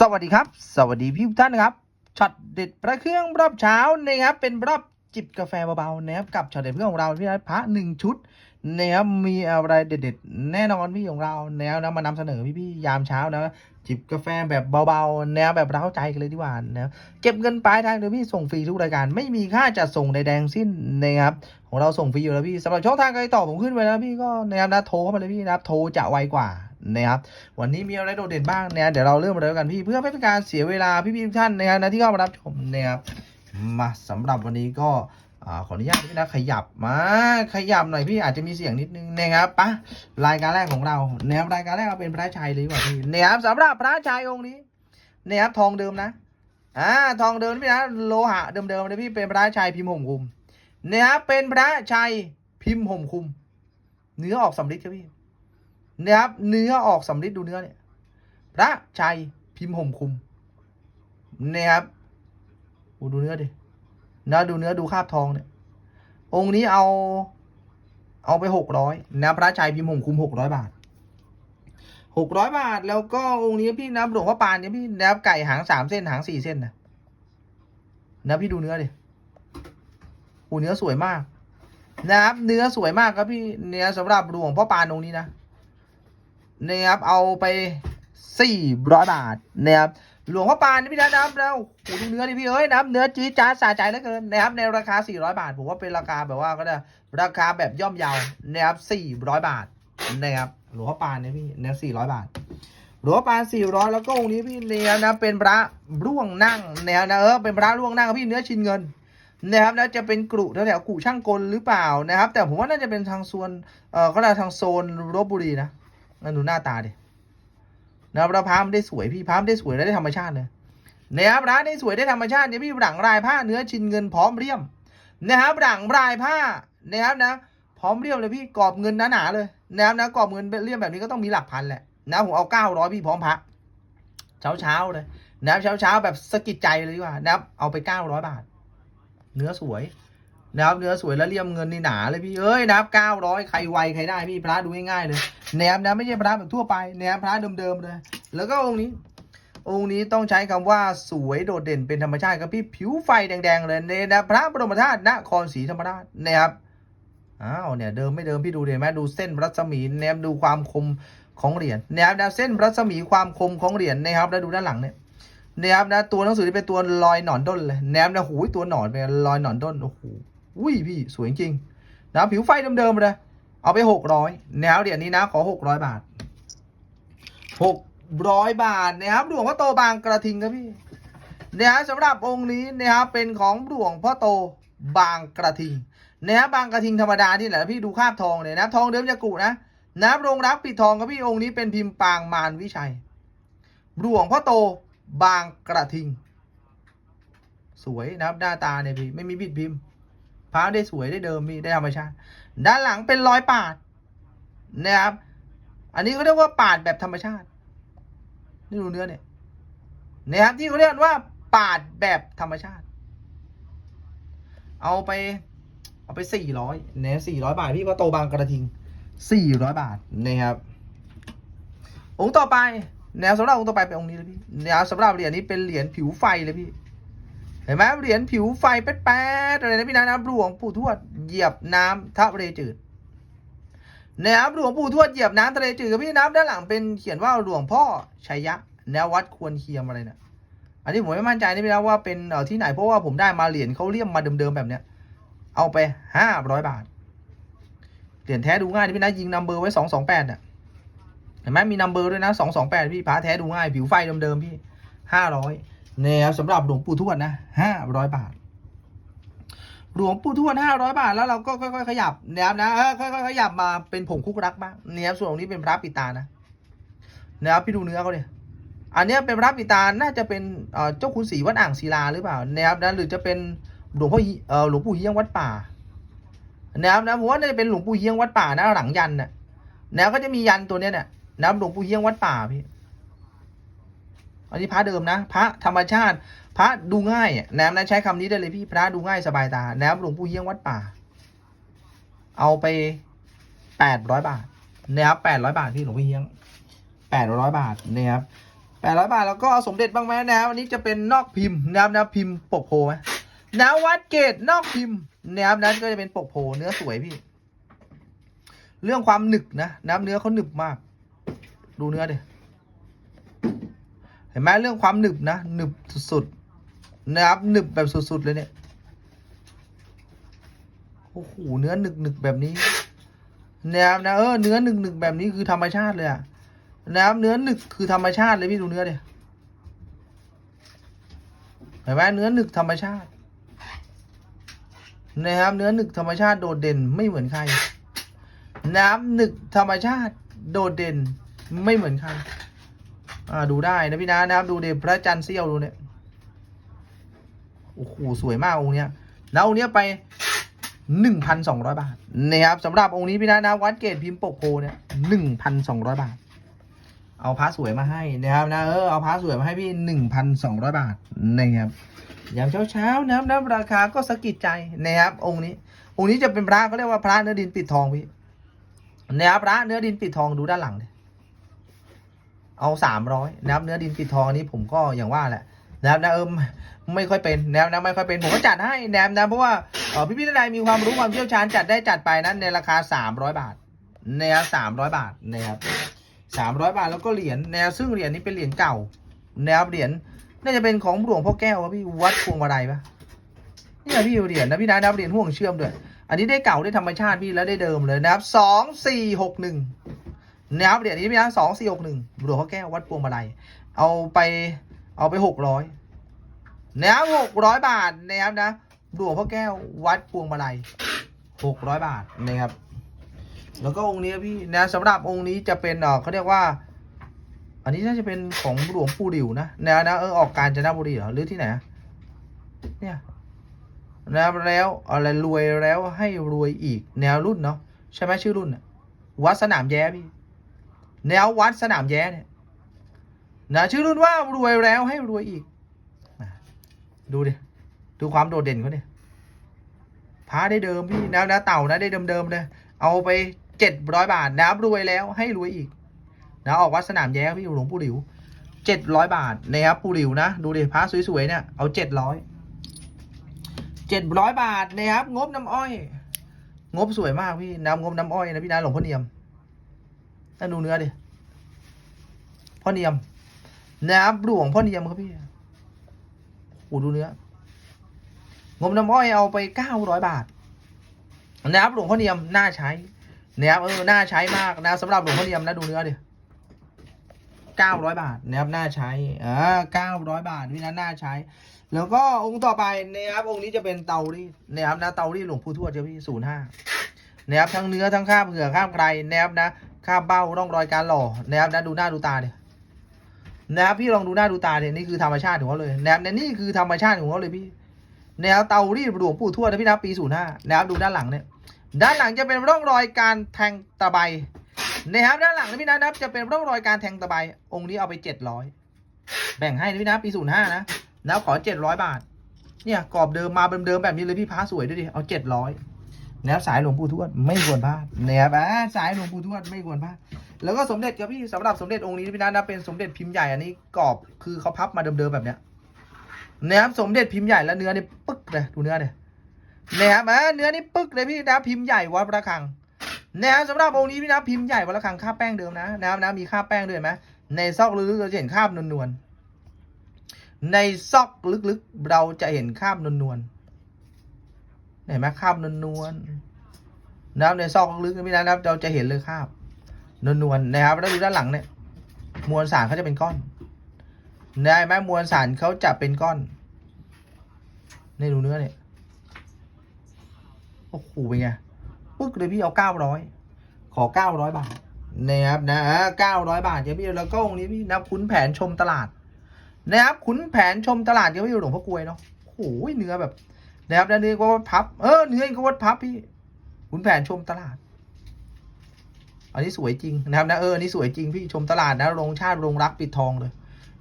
สวัสดีครับ สวัสดีพี่ทุกท่านนะครับช็อตเด็ดประเครื่องรอบเช้านะครับเป็นรอบจิบกาแฟเบาๆนะครับกับช็อตเด็ดเพื่อนของเราพี่นัทพระหนึ่งชุดนะครับมีอะไรเด็ดๆ แน่นอนพี่ของเราแนวนะมานำเสนอพี่ๆยามเช้านะจิบกาแฟแบบเบาๆแนวแบบเร้าใจกันเลยดีกว่านะครับเก็บเงินปลายทางโดยพี่ส่งฟรีทุกรายการไม่มีค่าจัดส่งใดๆทั้งสิ้นนะครับของเราส่งฟรีอยู่แล้วพี่สำหรับช่องทางการติดต่อผมขึ้นไว้แล้วพี่ก็นะครับนะโทรเข้ามาเลยพี่นะครับโทรจะไวกว่า นะครับวันนี้มีอะไรโดดเด่นบ้างเนี่ยเดี๋ยวเราเริ่มเลยกันพี่เพื่อไม่เป็นการเสียเวลาพี่ๆทุกท่านนะครับนะที่เข้ามารับชมนะครับมาสำหรับวันนี้ก็อขออนุญาตพี่นะขยับมาขยับหน่อยพี่อาจจะมีเสียงนิดนึงนะครับปะรายการแรกของเราเนะครับรายการแรกเราเป็นพระชัยเลยว่าพี่นะครับสำหรับพระชัยองค์นี้เนะครับทองเดิมนะอ่าทองเดิมพี่นะโลหะเดิมๆเลยพี่เป็นพระชัยพิมพ์ห่มคุมนะครับเป็นพระชัยพิมพ์ห่มคุม เนื้อออกสำริดครับพี่ นะครับ เนื้อออกสำริดดูเนื้อเนี่ยพระชัยพิมพ์ห่มคุมนะครับดูเนื้อดินะดูเนื้อดูคาบทองเนี่ย องค์นี้เอา เอาไปหกร้อยนะพระชัยพิมพ์ห่มคุมหกร้อยบาทหกร้อยบาท แล้วก็องค์นี้พี่นะหลวงพ่อปานเนี่ยพี่นะครับไก่หางสามเส้นหางสี่เส้นนะนะพี่ดูเนื้อดิอ้เนื้อสวยมากนะครับเนื้อสวยมากครับพี่เนื้อสำหรับหลวงพ่อปานองค์นี้นะ นะครับเอาไปสี่ร้อยบาทนะครับหลวงพ่อปานนี่พี่นะนะครับแล้วโอ้โหดูเนื้อดิพี่เอ้ยนะเนื้อจี๊ดจ๊าสะใจเหลือเกินนะครับในราคา 400 บาท ผมว่าเป็นราคาแบบว่าก็ได้ราคาแบบย่อมเยาวนะครับ400 บาทนะครับหลวงพ่อปานเนี่ยพี่เนี่ย400 บาทหลวงพ่อปาน 400 แล้วก็องค์นี้พี่เนี่ยนะเป็นพระร่วงนั่งแนวนะเออเป็นพระร่วงนั่งพี่เนื้อชินเงินนะครับแล้วจะเป็นกรุแถวๆกุช่างกลหรือเปล่านะครับ แต่ผมว่าน่าจะเป็นทางโซนเออก็ได้ทางโซนลบบุรีนะ นั่นดูหน้าตาดินะครับแล้วพระมันได้สวยพี่พระมันได้สวยและได้ธรรมชาติเลยนะครับพระได้สวยได้ธรรมชาติเนี่ยพี่หลังลายผ้าเนื้อชินเงินพร้อมเรียมนะครับหลังลายผ้านะครับนะ พร้อมเรียมเลยพี่กรอบเงินหนาๆเลยนะครับนะกรอบเงินเรียมแบบนี้ก็ต้องมีหลักพันแหละนะผมเอาเก้าร้อยพี่พร้อมพระเช้าเช้าเลยนะครับเช้าเช้าแบบสะกิดใจเลยดีกว่านะครับเอาไปเก้าร้อยบาท เนื้อสวย นะครับเนื้อสวยแล้วเลี่ยมเงินนี่หนาเลยพี่เอ้ยนะครับเก้าร้อยใครไวใครได้พี่พระดูง่ายๆเลยแนบนะไม่ใช่พระแบบทั่วไปแนบพระเดิมๆเลย แล้วก็องค์นี้ องค์นี้ต้องใช้คำว่าสวยโดดเด่นเป็นธรรมชาติครับพี่ผิวไฟแดงๆเลยเนี่ยนะพระบรมธาตุนครศรีธรรมราชนะครับอ้าวเนี่ยเดิมไม่เดิมพี่ดูเห็นไหมดูเส้นรัศมีแนบดูความคมของเหรียญนะครับนะเส้นรัศมีความคมของเหรียญนะครับแล้วดูด้านหลังเนี่ยนะครับนะตัวหนังสือที่เป็นตัวลอยหนอนด้นเลยแนบนะหูยตัวหนอนเป็นลอยหนอนด้นโอ้โห อุ้ยพี่สวยจริงนะผิวไฟเดิมๆเลยเอาไปหกร้อยนะครับเดี๋ยวนี้นะ ขอหกร้อยบาทหกร้อยบาทนะครับหลวงพ่อโตบางกระทิงครับพี่นะครับสำหรับองค์นี้นะครับเป็นของหลวงพ่อโตบางกระทิงนะครับบางกระทิงธรรมดาที่ไหนพี่ดูคาบทองเลยนะทองเดิมจะกุนะนะครับโรงรักปิดทองครับพี่องค์นี้เป็นพิมพ์ปางมารวิชัยหลวงพ่อโตบางกระทิง สวยนะครับหน้าตาเนี่ยพี่ไม่มีบิดพิมพ์ ระได้สวยได้เดิมมีได้ธรรมชาติ ด้านหลังเป็นรอยปาดนะครับ อันนี้เขาเรียกว่าปาดแบบธรรมชาตินี่ดูเนื้อเนี่ยนะครับที่เขาเรียกว่าปาดแบบธรรมชาติ เอาไป เอาไปสี่ร้อยเนี่ยสี่ร้อยบาทพี่ว่าโตบางกระทิงสี่ร้อยบาทนะครับองค์ต่อไปแนวสำหรับองค์ต่อไปเป็นองค์นี้เลยพี่แนวสำหรับเหรียญนี้เป็นเหรียญผิวไฟเลยพี่ เห็นไหมเหรียญผิวไฟแป๊ดๆอะไรนะพี่นะน้ำหลวงปู่ทวดเหยียบน้ำทะเลจืดนะครับหลวงปู่ทวดเหยียบน้ำทะเลจืดกับพี่น้ำด้านหลังเป็นเขียนว่าหลวงพ่อชัยยะแนววัดควรเคียมอะไรนะอันนี้ผมไม่มั่นใจนะพี่นะว่าเป็นเอ่อที่ไหนเพราะว่าผมได้มาเหรียญเขาเลี่ยมมาเดิมๆแบบเนี้ย เอาไปห้าร้อยบาทเหรียญแท้ดูง่ายนะพี่นะยิงนัมเบอร์ไว้สองสองแปดอะเห็นไหมมีนัมเบอร์ด้วยนะสองสองแปดพี่พาแท้ดูง่ายผิวไฟเดิมๆพี่ห้าร้อย เนี่ยสำหรับหลวงปู่ทวดนะห้าร้อยบาท หลวงปู่ทวดห้าร้อยบาท แล้วเราก็ค่อยๆขยับเนี่ยนะค่อยๆขยับมาเป็นผงคุกรักบ้างเนี่ยส่วนตรงนี้เป็นพระปิตานะนะครับพี่ดูเนื้อเขาเนี่ยอันนี้เป็นพระปิตาน่าจะเป็นเจ้าคุณศรีวัดอ่างศิลาหรือเปล่านะครับนะหรือจะเป็นหลวงพ่อเฮีเอ่อหลวงปู่เฮียงวัดป่านะครับนะผมว่าน่าจะเป็นหลวงปู่เฮียงวัดป่านะหลังยันน่ะแล้วก็จะมียันตัวเนี้ยเนี่ยนะครับหลวงปู่เฮียงวัดป่าพี่ อันนี้พระเดิมนะ พระธรรมชาติ พระดูง่ายอะแนมนะใช้คำนี้ได้เลยพี่พระดูง่ายสบายตาแนมหลวงปู่เฮียงวัดป่า เอาไปแปดร้อยบาทนะครับแปดร้อยบาทพี่หลวงปู่เฮียงแปดร้อยบาทนะครับแปดร้อยบาทแล้วก็เอาสมเด็จบ้างไหมนะครับอันนี้จะเป็นนอกพิมพ์นะครับนะพิมพ์ปกโพไหมนะวัดเกตนอกพิมพ์นะครับนั้นก็จะเป็นปกโพเนื้อสวยพี่ เรื่องความหนึบนะน้ำเนื้อเขาหนึบมาก ดูเนื้อเดิเห็นไหมเรื่องความหนึบนะหนึบสุดๆนะครับหนึบแบบสุดๆเลยเนี่ยโอ้โหเนื้อหนึบหนึบแบบนี้นะครับนะเออเนื้อหนึบหนึบแบบนี้คือธรรมชาติเลยอะนะครับเนื้อหนึบคือธรรมชาติเลยพี่ดูเนื้อดิเห็นไหมเนื้อหนึบธรรมชาตินะครับเนื้อหนึบธรรมชาติโดดเด่นไม่เหมือนใครน้ำหนึกธรรมชาติโดดเด่นไม่เหมือนใคร อ่าดูได้นะพี่นะนะครับดูเดพระจันทร์เสี้ยวดูเนี่ยโอ้โหสวยมากองค์เนี้ยแล้วองค์เนี้ยไปหนึ่งพันสองร้อยบาทนะครับสำหรับองค์นี้พี่นะนะวัดเกตพิมพ์ปกโพเนี่ยหนึ่งพันสองร้อยบาท เอาพระสวยมาให้นะครับนะเออเอาพระสวยมาให้พี่หนึ่งพันสองร้อยบาทนะครับยามเช้าๆนะครับนะราคาก็สะกิดใจนะครับองค์นี้ องค์นี้จะเป็นพระเขาเรียกว่าพระเนื้อดินปิดทองพี่นะครับพระเนื้อดินปิดทองดูด้านหลังดิ เอาสามร้อยนะครับเนื้อดินปิดทองอันนี้ผมก็อย่างว่าแหละนะครับนะเออไม่ค่อยเป็นนะครับนะไม่ค่อยเป็นผมก็จัดให้นะครับนะเพราะว่าพี่พี่ทนายมีความรู้ความเชี่ยวชาญจัดได้จัดไปนั้นในราคาสามร้อยบาทนะครับสามร้อยบาทนะครับสามร้อยบาทแล้วก็เหรียญนะครับซึ่งเหรียญนี้เป็นเหรียญเก่านะครับเหรียญน่าจะเป็นของหลวงพ่อแก้วพี่วัดพวงมาลัยปะนี่ยพี่เหรียญนะพี่นะนับเหรียญห่วงเชื่อมด้วย อันนี้ได้เก่าได้ธรรมชาติพี่แล้วได้เดิมเลยนะครับสองสี่หกหนึ่ง นะครับเดี๋ยวนี้พี่นะสองสี่หกหนึ่งหลวงพ่อแก้ววัดพวงมาลัยเอาไปเอาไปหกร้อยนะครับหกร้อยบาทนะครับนะหลวงพ่อแก้ววัดพวงมาลัยหกร้อยบาทนะครับ แล้วก็องค์นี้พี่นะสำหรับองค์นี้จะเป็นเขาเรียกว่า อันนี้น่าจะเป็นของหลวงปู่ดิวนะนะนะเออออกกาญจนบุรีเหรอหรือที่ไหนเนี่ยนะแล้วอะไรรวยแล้วให้รวยอีกแนวรุ่นเนาะใช่ไหมชื่อรุ่นวัดสนามแย้พี่ แนววัดสนามแย้เนี่ยนะชื่อรุ่นว่ารวยแล้วให้รวยอีก ดูดิ ดูความโดดเด่นเขาเนี่ยพาได้เดิมพี่นะนะเต่านะได้เดิมๆเลย เอาไปเจ็ดร้อยบาทนะรวยแล้วให้รวยอีก นะออกวัดสนามแย้พี่หลวงปู่หลิวเจ็ดร้อยบาทนะครับปู่หลิวนะ ดูดิพระสวยๆเนี่ยเอาเจ็ดร้อยเจ็ดร้อยบาทนะครับงบน้ำอ้อย งบสวยมากพี่น้ำงบน้ำอ้อยนะพี่นะหลวงพ่อเนียม น่าดูเนื้อดิพ่อเนียมนะครับหลวงพ่อเนียมครับพี่โอ้ดูเนื้องบน้ำอ้อยเอาไปเก้าร้อยบาทนะครับหลวงพ่อเนียมน่าใช้นะครับเออน่าใช้มากนะสำหรับหลวงพ่อเนียมนะดูเนื้อดิเก้าร้อยบาทนะครับน่าใช้อ่าเก้าร้อยบาทพี่นะน่าใช้ แล้วก็องค์ต่อไปนะครับองค์นี้จะเป็นเตารีดนะครับนะเตารีดหลวงปู่ทวดเจ้าพี่ศูนย์ห้า นะครับทั้งเนื้อทั้งข้ามเผือกข้ามไกรนะครับนะข้ามเบ้าร่องรอยการหล่อนะครับนะดูหน้าดูตาเดียนะครับพี่ลองดูหน้าดูตาเดียนี่คือธรรมชาติของเขาเลยนะครับนี่ยนี่คือธรรมชาติของเขาเลยพี่แนวเตารีดหลวงปู่ทวดนะพี่นะปีศูนย์ห้านะครับดูด้านหลังเนี่ยด้านหลังจะเป็นร่องรอยการแทงตะไบนะครับด้านหลังนะพี่นะครับจะเป็นร่องรอยการแทงตะไบองค์นี้เอาไปเจ็ดร้อยแบ่งให้นะพี่นะปีศูนย์ห้านะแล้วขอเจ็ดร้อยบาท เนี่ยกรอบเดิมมาเดิมแบบนี้เลยพี่พ้าสวยด้วยดิเอาเจ็ดร้อย นะครับสายหลวงปู่ทวดไม่ควรพลาดนะครับอ่าสายหลวงปู่ทวดไม่ควรพลาดแล้วก็สมเด็จครับพี่สำหรับสมเด็จองค์นี้พี่นัทนะเป็นสมเด็จพิมพ์ใหญ่อันนี้กรอบคือเขาพับมาเดิมๆแบบเนี้ยนะครับสมเด็จพิมพ์ใหญ่แล้วเนื้อนี่ปึ๊กเลยดูเนื้อเนี่ยนะครับอ่าเนื้อนี่ปึ๊กเลยพี่นะพิมพ์ใหญ่วัดระฆังนะครับสำหรับองค์นี้พี่นะพิมพ์ใหญ่วัดระฆังค่าแป้งเดิมนะนะครับนะมีค่าแป้งด้วยไหมในซอกลึกๆเราจะเห็นคราบนวลๆในซอกลึกๆเราจะเห็นคราบนวลๆ เห็นไหมคราบนวลๆนะครับในซอกลึกๆนี่นะครับ เราจะเห็นเลยคราบนวลๆนะครับแล้วดูด้านหลังเนี่ยมวลสารเขาจะเป็นก้อนได้ไหมมวลสารเขาจะเป็นก้อนในดูเนื้อเนี่ยโอ้โหเป็นไงปึ๊กเลยพี่เอาเก้าร้อยขอเก้าร้อยบาทนะครับนะเก้าร้อยบาทเดี๋ยวพี่แล้วก็องนี้พี่นับขุนแผนชมตลาดนะครับขุนแผนชมตลาดเดี๋ยวพี่หลวงพ่อกลวยเนาะโอ้ยเนื้อแบบ นะครับแล้วเนื้อก็วัดพับ เออเนื้อก็วัดพับพี่ขุนแผนชมตลาด อันนี้สวยจริงนะครับนะเอออันนี้สวยจริงพี่ชมตลาดนะโรงชาติโรงรักปิดทองเลย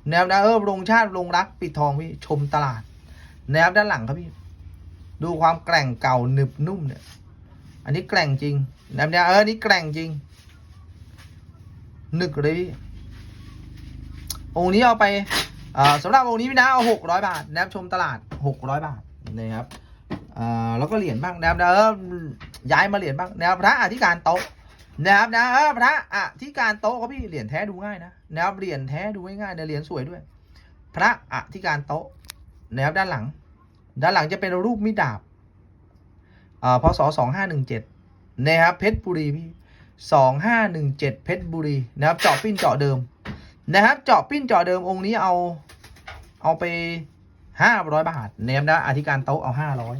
นะครับนะเออโรงชาติโรงรักปิดทองพี่ชมตลาดนะครับด้านหลังครับพี่ ดูความแกร่งเก่าหนึบนุ่มเนี่ย อันนี้แกร่งจริงนะครับนี่ยเอออันนี้แกร่งจริงหนึกเลยองค์นี้เอาไปสำหรับองค์นี้พี่นะเอาหกร้อยบาทนะครับชมตลาดหกร้อยบาท นะครับอ่อแล้วก็เหรียญบ้างนะครับย้ายมาเหรียญบ้างนะครับพระอธิการโต๊ะนะครับนะเออพระอธิการโต๊ะเขาพี่เหรียญแท้ดูง่ายนะนะครับเหรียญแท้ดูง่ายๆนะเหรียญสวยด้วย พระอธิการโต๊ะนะครับด้านหลัง ด้านหลังจะเป็นรูปมิดาบอ่อพศสองห้าหนึ่งเจ็ดนะครับเพชรบุรีพี่สองห้าหนึ่งเจ็ดเพชรบุรีนะครับเจาะปิ้นเจาะเดิมนะครับเจาะปิ้นเจาะเดิมองค์นี้เอาเอาไป ห้าร้อยบาทเนมนะอธิการโต๊ะเอาห้าร้อย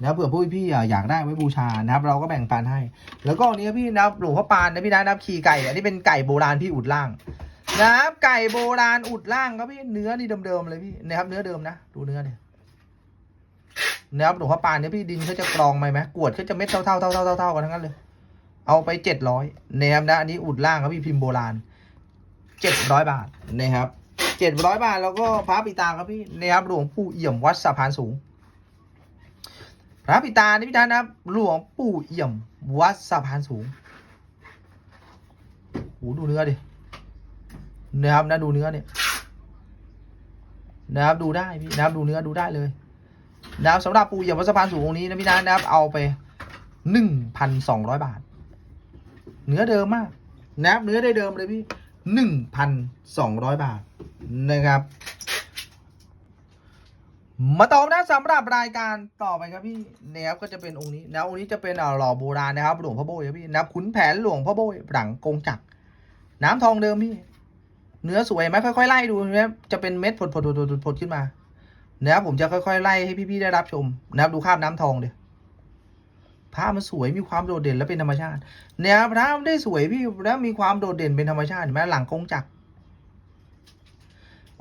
นะเผื่อผู้พี่ๆอ่อยากได้ไว้บูชานะครับ เราก็แบ่งปันให้ แล้วก็อันนี้พี่นะหลวงพ่อปานนะพี่นะนับขี่ไก่อันนี้เป็นไก่โบราณพี่อุดล่างนะครับไก่โบราณอุดล่างครับพี่เนื้อนี่เดิมๆเลยพี่นะครับเนื้อเดิมนะดูเนื้อเนี่ยนะครับหลวงพ่อปานเนี่ยพี่ดินเขาจะกรองไหมไหมกวดเขาจะเม็ดเท่าๆเท่าๆเท่าๆเท่าๆกันทั้งนั้นเลย เอาไปเจ็ดร้อยนะครับนะอันนี้อุดล่างครับพี่พิมพ์โบราณเจ็ดร้อยบาทนะครับ เจ็ดร้อยบาท แล้วก็พระปิตาครับพี่นะครับหลวงปู่เอี่ยมวัดสะพานสูง พระปิตานี่พี่ท่านนะครับหลวงปู่เอี่ยมวัดสะพานสูงโหดูเนื้อดินะครับนะดูเนื้อเนี่ยนะครับดูได้พี่นะครับดูเนื้อดูได้เลยนะครับสำหรับปู่เอี่ยมวัดสะพานสูงองค์นี้นะพี่นะนะครับเอาไปหนึ่งพันสองร้อยบาท เนื้อเดิมมากนะครับเนื้อได้เดิมเลยพี่หนึ่งพันสองร้อยบาท นะครับ มาต่อนะสำหรับรายการต่อไปครับพี่นะครับก็จะเป็นองค์นี้นะองค์นี้จะเป็นหล่อโบราณนะครับ หลวงพ่อโบยครับพี่นะขุนแผนหลวงพ่อโบยหลังกงจักรน้ำทองเดิมพี่เนื้อสวยไหมค่อยๆไล่ดูนะจะเป็นเม็ดผดผดผดผดผดขึ้นมานะครับผมจะค่อยๆไล่ให้พี่ๆได้รับชมนะครับดูคราบน้ำทองเดียพระมันสวยมีความโดดเด่นและเป็นธรรมชาติเนี่ยพระได้สวยพี่แล้วมีความโดดเด่นเป็นธรรมชาติเห็นไหมหลังกงจักร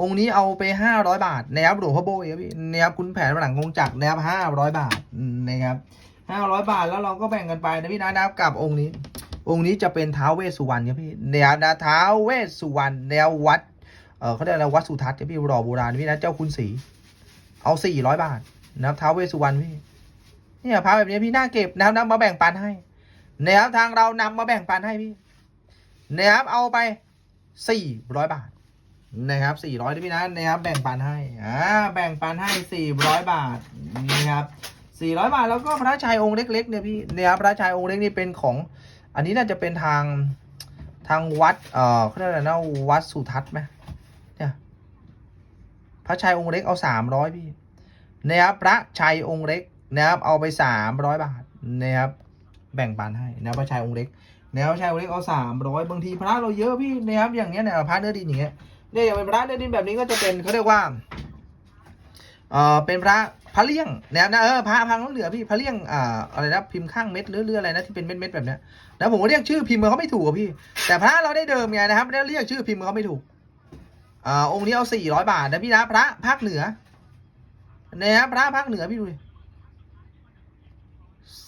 องค์นี้เอาไปห้าร้อยบาทนะครับหลวงพ่อโบยครับพี่นะครับคุณแผนหลังกงจักรนะครับห้าร้อยบาทนะครับห้าร้อยบาทแล้วเราก็แบ่งกันไปนะพี่นะนะครับกับองค์นี้ องค์นี้จะเป็นท้าวเวสสุวรรณครับพี่เนี่ยนะท้าวเวสสุวรรณแนววัดเออเขาเรียกอะไรวัดสุทัศน์ครับพี่รอโบราณพี่นะเจ้าคุณศรีเอาสี่ร้อยบาทนะครับท้าวเวสสุวรรณพี่เนี่ยพระแบบนี้พี่น่าเก็บนะครับนำมาแบ่งปันให้นะครับทางเรานำมาแบ่งปันให้พี่นะครับเอาไปสี่ร้อยบาท นะครับสี่ร้อยพี่นะนะครับ แบ่งปันให้อ่าแบ่งปันให้สี่ร้อยบาทนะครับสี่ร้อยบาทแล้วก็พระชัยองค์เล็ก ๆ เนี่ยพี่นะครับพระชัยองค์เล็กนี่เป็นของ อันนี้น่าจะเป็นทางทางวัดเอ่อเขาเรียกอะไรนะวัดสุทัศน์ไหมเนี่ยพระชัยองค์เล็กเอาสามร้อยพี่นะครับพระชัยองค์เล็กนะครับเอาไปสามร้อยบาทนะครับแบ่งปันให้นะพระชายองค์เล็กแนะครับพระชายองค์เล็กเอาสามร้อยบางทีพระเราเยอะพี่นะครับอย่างเงี้ยเนี่ยพระเนื้อดินอย่างเงี้ย เนี่ยอย่างเป็นพระเนื้อดินแบบนี้ก็จะเป็นเขาเรียกว่าเอ่อเป็นพระพระเลี่ยงนะนะเออพระพังเหลือพี่พระเลี่ยงอ่าอะไรนะพิมพ์ข้างเม็ดหรือเอะไรนะที่เป็นเม็ดเม็ดแบบเนี้ยนะผมก็เรียกชื่อพิมพ์เขาไม่ถูกพี่ แต่พระเราได้เดิมไงนะครับแล้วเรียกชื่อพิมพ์เขาไม่ถูกอ่าองค์นี้เอาสี่ร้อยบาทนะพี่นะพระภาคเหนือนะครับพระภาคเหนือพี่ดู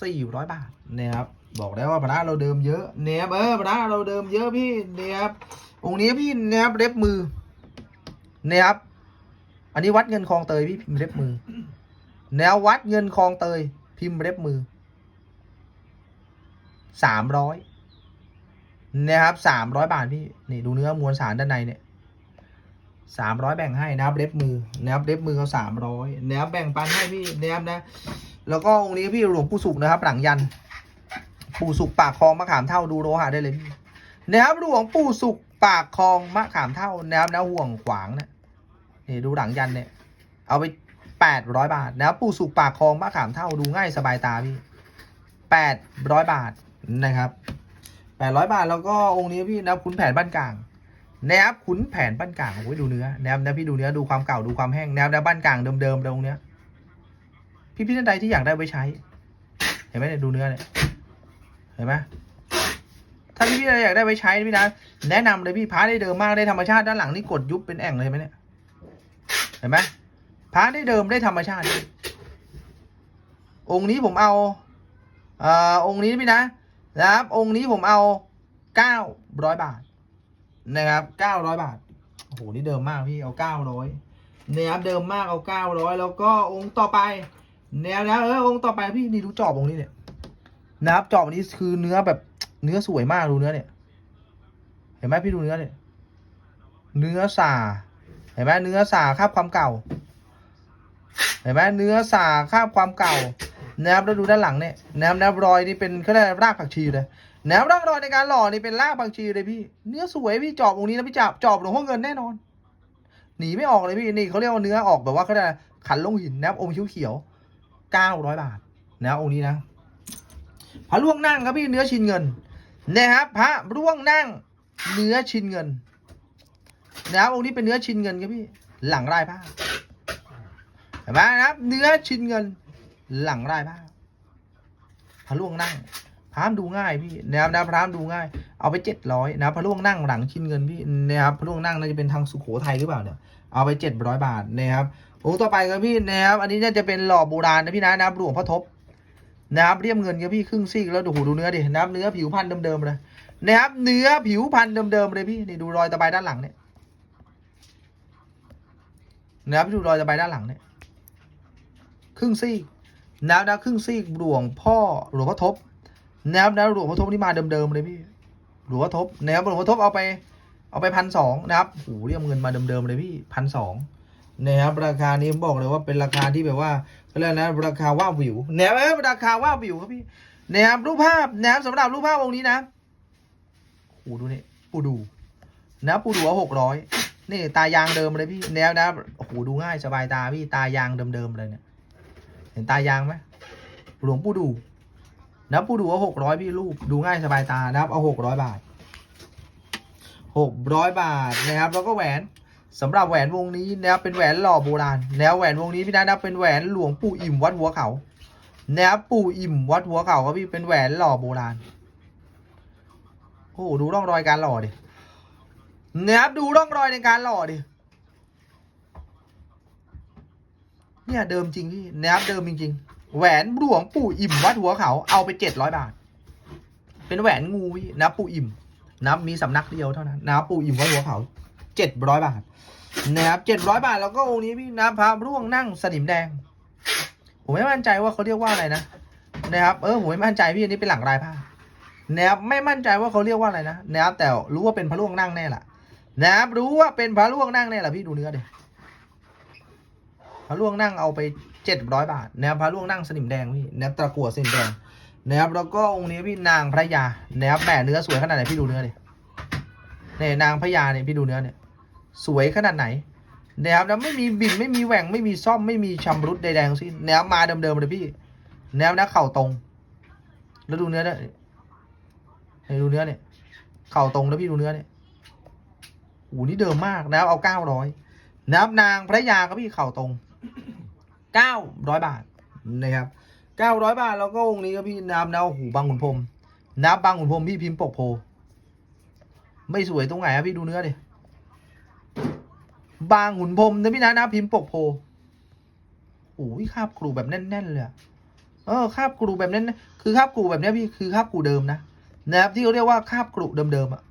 สี่ร้อยบาทนะครับบอกแล้วว่าพระเราเดิมเยอะเนี่ยเออพระเราเดิมเยอะพี่เนี่ยครับ องค์นี้พี่นี่ยครับเล็บมือนี่ยครับ อันนี้วัดเงินคลองเตยพี่พิมพ์เล็บมือ แนววัดเงินคลองเตย พิมพ์เล็บมือสามร้อยนะครับสามร้อยบาทพี่นี่ดูเนื้อมวลสารด้านในเนี่ยสามร้อยแบ่งให้นะครับเล็บมือนะครับเล็บมือเขาสามร้อยนะครับแบ่งปันให้พี่นะครับนะ แล้วก็องค์นี้พี่หลวงปู่สุกนะครับ หลังยัน ปู่สุกปากคลองมะขามเท่าดูโลหะได้เลยพี่นะครับหลวงปู่สุก ปากคลองมะขามเท่านะครับนะห่วงขวางนะนี่ดูหลังยันเนี่ย เอาไปแปดร้อยบาทนะครับปูสุกปากคลองมะขามเท่าดูง่ายสบายตาพี่แปดร้อยบาทนะครับแปดร้อยบาทแล้วก็องค์นี้พี่นะครับขุนแผนบ้านกลางนะครับขุนแผนบ้านกลางโอ้ยดูเนื้อนะครับนะพี่ดูเนื้อดูความเก่าดูความแห้งนะครับนะบ้านกลางเดิมๆตรงเนี้ยพี่พี่ท่านใดที่อยากได้ไว้ใช้ เห็นไหมเนี่ยดูเนื้อเนี่ยเห็นไหมาพี่อยากได้ไว้ใช้พี่นะแนะนำเลยพี่พาได้เดิมมากได้ธรรมชาติด้านหลังนี่กดยุบเป็นแอ่งเลยไหมเนี่ยเห็นไหมพาได้เดิมได้ธรรมชาติ องค์นี้ผมเอาเอ่อองค์นี้พี่นะนะครับองค์นี้ผมเอาเก้าร้อยบาท นะครับเก้าร้อยบาทโอ้โหนี่เดิมมากพี่เอาเก้าร้อยนะครับเดิมมากเอาเก้าร้อยแล้วก็องค์ต่อไปแนวนะเออองค์ต่อไปพี่นี่ดูจอบองค์นี้เนี่ยนะครับจอบอันนี้คือเนื้อแบบ เนื้อสวยมากดูเนื้อเนี่ย เห็นไหมพี่ดูเนื้อเนี่ย เนื้อสาเห็นไหมเนื้อสาคาบความเก่า เห็นไหมเนื้อสาคาบความเก่านะครับแล้วดูด้านหลังเนี่ยนะครับนะครับรอยนี่เป็นเขาเรียกรากผักชีเลยนะครับร่องรอยในการหล่อนี่เป็นรากผักชีเลยพี่ เนื้อสวยพี่จอบองนี้นะพี่จับจอบหลวงพ่อเงินแน่นอน หนีไม่ออกเลยพี่นี่เขาเรียกว่าเนื้อออกแบบว่าเขาเรียกขันลงหินนะครับองค์เขียวเก้าร้อยบาทนะองค์นี้นะพระล่วงนั่งครับพี่เนื้อชินเงิน นะครับพระร่วงนั่งเนื้อชินเงินนะครับองค์นี้เป็นเนื้อชินเงินครับพี่ หลังรายผ้าเห็นไหมนะครับ เนื้อชินเงิน หลังรายผ้าพระล่วงนั่งพรามดูง่ายพี่นะครับนะพรามดูง่าย เอาไปเจ็ดร้อยนะพระล่วงนั่งหลังชินเงินพี่นะครับพระล่วงนั่งน่าจะเป็นทางสุโขทัยหรือเปล่าเนี่ยเอาไปเจ็ดร้อยบาทนะครับองค์ต่อไปครับพี่นะครับอันนี้น่าจะเป็นหล่อโบราณนะพี่นะนะหลวงพ่อทบ นะครับเรียมเงินครับพี่ครึ่งซีกแล้วดูหูดูเนื้อดินะครับเนื้อผิวพันธุ์เดิมๆเลยนะครับเนื้อผิวพันธุ์เดิมๆเลยพี่นี่ดูรอยตะไบด้านหลังเนี่ยนะครับดูรอยตะไบด้านหลังเนี่ยครึ่งซีกนะครับนะครึ่งซีกหลวงพ่อหลวงพ่อทบนะครับนะหลวงพ่อทบนี่มาเดิมๆเลยพี่หลวงพ่อทบนะครับหลวงพ่อทบเอาไป เอาไปพันสองนะครับโหเรียกเงินมาเดิมๆเลยพี่พันสอง นะครับราคานี้บอกเลยว่าเป็นราคาที่แบบว่าเรียกนะราคาว่าวิวนะครับเอ้ยราคาว่าวิวครับพี่นะครับรูปภาพนะครับสำหรับรูปภาพองค์นี้นะโอ้ดูนี่ปูดูนะปูดูหกร้อยนี่ตายางเดิมเลยพี่แนวนะโอ้โหดูง่ายสบายตาพี่ตายางเดิมๆเลยเนี่ยเห็นตายางไหมหลวงปู่ดูนะปู่ดูเอาหกร้อยพี่รูปดูง่ายสบายตานะครับเอาหกร้อยบาทหกร้อยบาทนะครับแล้วก็แหวน สำหรับแหวนวงนี้นะครับเป็นแหวนหล่อโบราณแนวแหวนวงนี้พี่นัทนะเป็นแหวนหลวงปู่อิ่มวัดหัวเขานะครับปู่อิ่มวัดหัวเขาครับพี่เป็นแหวนหล่อโบราณโอ้โหดูร่องรอยการหล่อดินะครับดูร่องรอยในการหล่อดิเนี่ยเดิมจริงพี่นะครับเดิมจริงๆแหวนหลวงปู่อิ่มวัดหัวเขาเอาไปเจ็ดร้อยบาท เป็นแหวนงูพี่นะปู่อิ่มนะมีสำนักเดียวเท่านั้นนะปู่อิ่มวัดหัวเขา เจ็ดร้อยบาทนะครับเจ็ดร้อยบาทแล้วก็องค์นี้พี่นะพระร่วงนั่งสนิมแดง ผมไม่มั่นใจว่าเขาเรียกว่าอะไรนะนะครับเออผมไม่มั่นใจพี่อันนี้เป็นหลังลายผ้านะครับไม่มั่นใจว่าเขาเรียกว่าอะไรนะนะครับแต่รู้ว่าเป็นพระร่วงนั่งแน่ละนะครับรู้ว่าเป็นพระร่วงนั่งแน่ละพี่ดูเนื้อเดี๋ยพระร่วงนั่งเอาไปเจ็ดร้อยบาทนะครับพระร่วงนั่งสนิมแดงพี่นะครับตะกั่วสนิมแดงนะครับแล้วก็องค์นี้พี่นางพระยานะครับแหมเนื้อสวยขนาดไหนพี่ดูเนื้อดิเนี่ยนางพระยาเนี่ยพี่ดูเนื้อเนี่ย สวยขนาดไหนนะครับแล้วไม่มีบินไม่มีแหว่งไม่มีซ่อมไม่มีชำรุดใดๆทั้งสิ้นนะครับมาเดิมๆเลยพี่แนะครับนะเข่าตรง แล้วดูเนื้อเนี่ยให้ดูเนื้อเนี่ย เข่าตรงแล้วพี่ดูเนื้อเนี่ยโอ้นี่เดิมมากนะครับเอาเก้าร้อยนะครับนางพระยาก็พี่เข่าตรงเก้าร้อยบาทนะครับเก้าร้อยบาทแล้วก็องค์นี้ก็พี่น้ำนะโอ้โหูบางขุนพรมน้ำบางขุนพรมพี่พิมพ์ปกโพไม่สวยตรงไหนอะพี่ดูเนื้อดิ บางขุนพรมนะพี่นะนะพิมพ์ปกโพโอ้ยคาบกรูแบบแน่น ๆ เลยเออคาบกรูแบบแน่นๆคือคาบกรูแบบนี้พี่คือคาบกรูเดิมนะนะครับ ที่เขาเรียกว่าคาบกรูเดิมๆอะ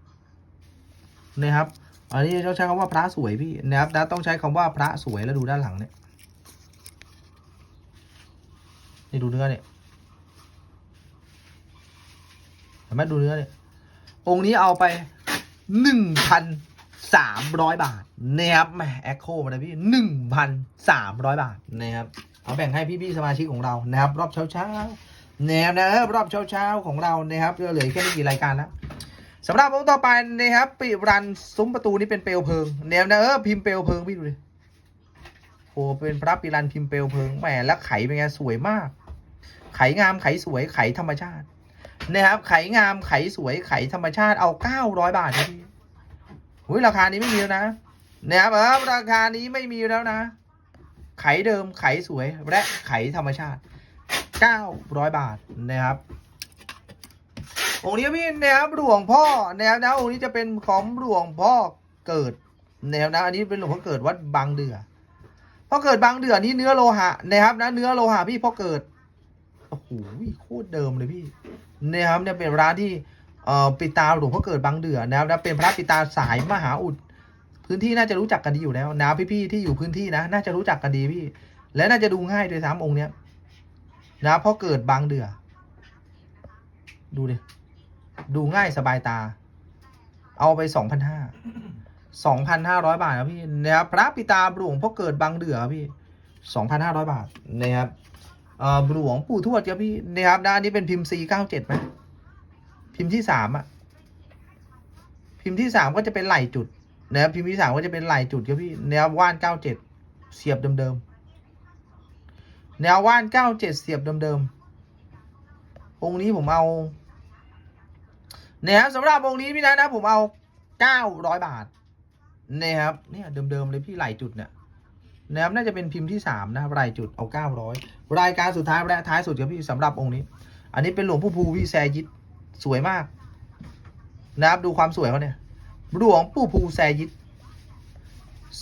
นะครับ อันนี้ต้องใช้คำว่าพระสวยพี่นะครับนะต้องใช้คำว่าพระสวยแล้วดูด้านหลังเนี่ยนี่ดูเนื้อเนี่ยเห็นไหมดูเนื้อเนี่ยองค์นี้เอาไปหนึ่งพัน สามร้อยบาทนะครับแหมแอคโคมาเลยพี่หนึ่งพันสามร้อยบาทนะครับเอาแบ่งให้พี่ๆสมาชิกของเรานะครับ รอบเช้าเช้าๆนะครับนะครับรอบเช้าเช้าของเรานะครับก็เหลือแค่ไม่กี่รายการแล้วสำหรับองค์ต่อไปนะครับปิรันซุ้มประตูนี้เป็นเปลวเพลิงแนวนะเออพิมพ์เปลวเพลิงพี่ดูดิโอ้เป็นพระปิรันพิมพ์เปลวเพลิงแหมแล้วไขเป็นไงสวยมาก ไขงามไขสวยไขธรรมชาตินะครับไขงามไขสวยไขธรรมชาติเอาเก้าร้อยบาทครับพี่ หุ้ยราคานี้ไม่มีแล้วนะนะครับราคานี้ไม่มีแล้วนะ ไขเดิมไขสวยและไขธรรมชาติเก้าร้อยบาทนะครับองค์นี้พี่นะครับหลวงพ่อนะครับนะองค์นี้จะเป็นของหลวงพ่อเกิดแนวนะอันนี้เป็นหลวงพ่อเกิดวัดบางเดือพ่อเกิดบางเดือนี่เนื้อโลหะนะครับนะเนื้อโลหะพี่พ่อเกิดโอ้โหโคตรเดิมเลยพี่นี่ยครับเนี่ยเป็นร้านที่ ปิตาหลวงพ่อเกิดบางเดือนะครับ เป็นพระปิตาสายมหาอุด พื้นที่น่าจะรู้จักกันดีอยู่แล้วนะพี่ๆที่อยู่พื้นที่นะ น่าจะรู้จักกันดีพี่ และน่าจะดูง่ายด้วยซ้ำองค์เนี้ยนะพ่อเกิดบางเดือ ดูดิ ดูง่ายสบายตา เอาไปสองพันห้าสองพันห้าร้อยบาทครับพี่นะครับพระปิตาหลวงพ่อเกิดบางเดือครับพี่สองพันห้าร้อยบาทนะครับอ่อหลวงปู่ทวดครับพี่นะครับด้านนี้เป็นพิมพ์ C เก้าเจ็ดไหม พิมพ์ที่สามอะพิมพ์ที่สามก็จะเป็นไหลจุดนะครับพิมพ์ที่สามก็จะเป็นไหลจุดครับพี่แนวว่านเก้าเจ็ดเสียบเดิมๆแนวว่านเก้าเจ็ดเสียบเดิมๆองค์นี้ผมเอานะครับสำหรับองค์นี้พี่นะนะผมเอาเก้าร้อยบาทนะครับเนี่ยเดิมๆเลยพี่ไหลจุดเนี่ยนะครับน่าจะเป็นพิมพ์ที่สามนะครับไหลจุดเอาเก้าร้อยรายการสุดท้ายและท้ายสุดครับพี่สำหรับองค์นี้ อันนี้เป็นหลวงปู่ภูพี่แซยิต สวยมาก นะครับดูความสวยเขาเนี่ยหลวงปู่ภูแซยิต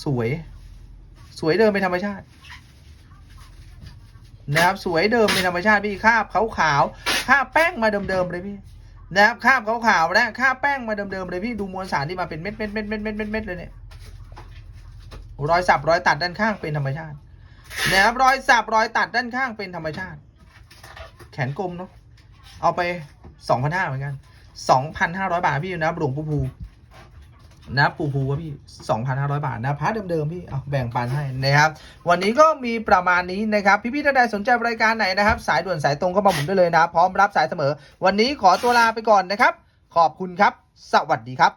สวย สวยเดิมเป็นธรรมชาติ นะครับสวยเดิมเป็นธรรมชาติพี่คาบขาวขาวคาบแป้งมาเดิมๆเลยพี่นะครับคาบขาวๆและคาบแป้งมาเดิมๆเลยพี่ดูมวลสารที่มาเป็นเม็ดเม็ดเม็ดเม็ดเม็ดเม็ดเม็ดเลยเนี่ยรอยสับรอยตัดด้านข้างเป็นธรรมชาตินะครับรอยสับรอยตัดด้านข้างเป็นธรรมชาติ แขนกลมเนาะเอาไป สองพันห้าเหมือนกันสองพันห้าร้อยบาทพี่นะหลวงปู่ภูนะปู่ภูว่าพี่สองพันห้าร้อยบาทนะพาร์ทเดิมๆพี่เอาแบ่งปันให้นะครับวันนี้ก็มีประมาณนี้นะครับพี่ๆท่านใดสนใจรายการไหนนะครับ สายด่วนสายตรงก็มาหมุนได้เลยนะพร้อมรับสายเสมอ วันนี้ขอตัวลาไปก่อนนะครับ ขอบคุณครับ สวัสดีครับ